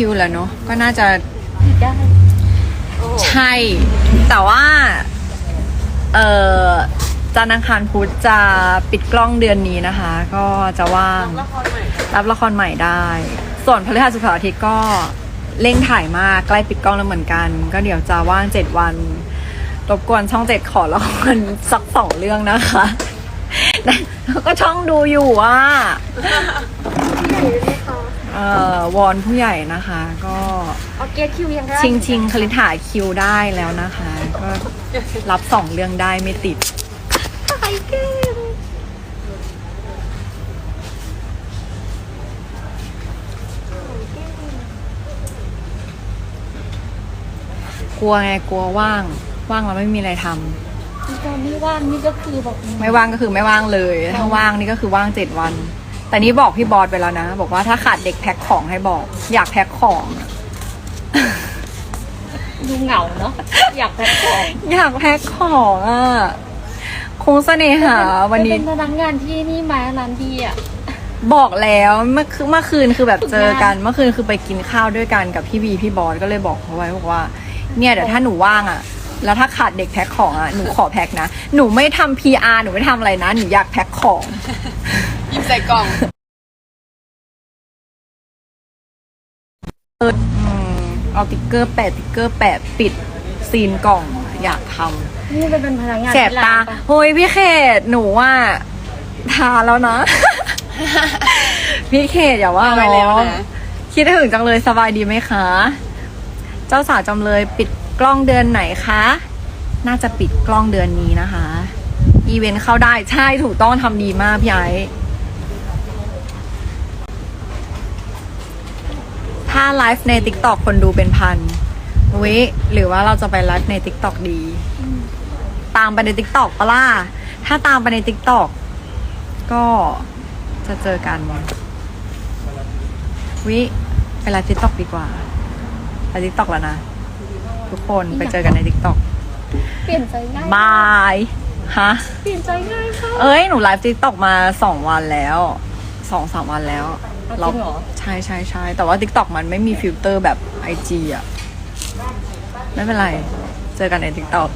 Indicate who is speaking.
Speaker 1: คิวแล้วเนาะก็น่าจะ
Speaker 2: ได้
Speaker 1: ใช่ แต่ว่า เอ่อจันทร์อังคารพุธจะปิดกล้องเดือนนี้นะคะ ก็จะว่าง
Speaker 2: ละครใหม่
Speaker 1: รับละครใหม่ได้ ส่วนพฤหัสศุกร์เสาร์อาทิตย์ก็เร่งถ่ายมากใกล้ปิดกล้องแล้วเหมือนกัน ก็เดี๋ยวจะว่างเจ็ดวันรบกวนช่องเจ็ดขอละครสักสองเรื่องนะคะก็ช่องดูอยู่อะ
Speaker 2: พี่ใหญ่ เลยค่ะ
Speaker 1: เอ่อวอนผู้ใหญ่นะคะ ก็
Speaker 2: เอาเกตคิวยังได้
Speaker 1: ชิงชิงคลิถาคิวได้แล้วนะคะ ก็รับสองเรื่องได้ไม่ติด
Speaker 2: ไข่เก่ง
Speaker 1: กลัวไงกลัวว่าง ว่างแล้วไม่มีอะไรทำ
Speaker 2: นี่ตอนนี้ว่างนี่ก็คือแบบ
Speaker 1: ไม่ว่างก็คือไม่ว่างเลย ถ้าว่างนี่ก็คือว่างเจ็ดวัน แต่นี่บอกพี่บอสไปแล้วนะ บอกว่าถ้าขาดเด็กแพ็คของให้บอก อยากแพ็คของ
Speaker 2: ดูเหงาเนาะอยากแพ็คของ
Speaker 1: อยากแพ็คของอะคงเสน่หาวันนี้
Speaker 2: เป็นพนักงานที่นี่ไหมร้านดีอะ
Speaker 1: บอกแล้วเมื่อคืนเมื่อคืนคือแบบ
Speaker 2: ฝึก
Speaker 1: เจอกัน
Speaker 2: งาน
Speaker 1: เมื่อคืนคือไปกินข้าวด้วยกันกับพี่บีพี่บอสก็เลยบอกเขาไว้บอกว่า เนี่ยเดี๋ยวถ้าหนูว่างอะ แล้วถ้าขาดเด็กแพ็คของอะหนูขอแพ็คนะหนูไม่ทำ PR หนูไม่ทำอะไรนะหนูอยากแพ็คของ
Speaker 3: หยิบ ใส่กล่อง
Speaker 1: อืมเอาติ๊กเกอร์แปะติ๊กเกอร์แปะปิดซีนกล่องอยากท
Speaker 2: นี่ไปเป็นพนักงานำ
Speaker 1: แสบ
Speaker 2: ที่ร้
Speaker 1: ตาน
Speaker 2: ปะ
Speaker 1: เฮ้ยพี่เขตหนูว่าทาแล้วนะ พี่เขตอย่าว่า
Speaker 3: ทาไปแล้ว
Speaker 1: น้อง
Speaker 3: นะ
Speaker 1: คิดถึงจังเลยสบายดีไหมคะ เจ้าสาวจำเลยปิดกล้องเดือนไหนคะ น่าจะปิดกล้องเดือนนี้นะคะ อีเวนต์เข้าได้ใช่ถูกต้องทำดีมากพี่ไอ้ ถ้าไลฟ์ใน t ิ k t o k คนดูเป็นพันวิหรือว่าเราจะไปไลฟ์ใน t ิ k t o k ดี ตามไปใน t ิ k t o k ปะล่ะถ้าตามไปใน t ิ k t o k ก็จะเจอกันวิไปไลฟ์ทิกตอกดีกว่าไลฟ์ทิกตอกแล้วนะ ทุกคนไปเจอกันในทิกตอก
Speaker 2: เปลี่ยนใจง่าย
Speaker 1: บาย ฮะ
Speaker 2: เปลี่ยนใจง่ายค่ะ
Speaker 1: เอ้ย หนูไลฟ์ทิกตอกมาสองวันแล้ว สองสามวันแล้ว
Speaker 2: จริงเหรอ
Speaker 1: ใช่ใช่ใช่แต่ว่าทิกตอกมันไม่มีฟิลเตอร์แบบไอจีอะไม่เป็นไร เจอกันในทิกตอก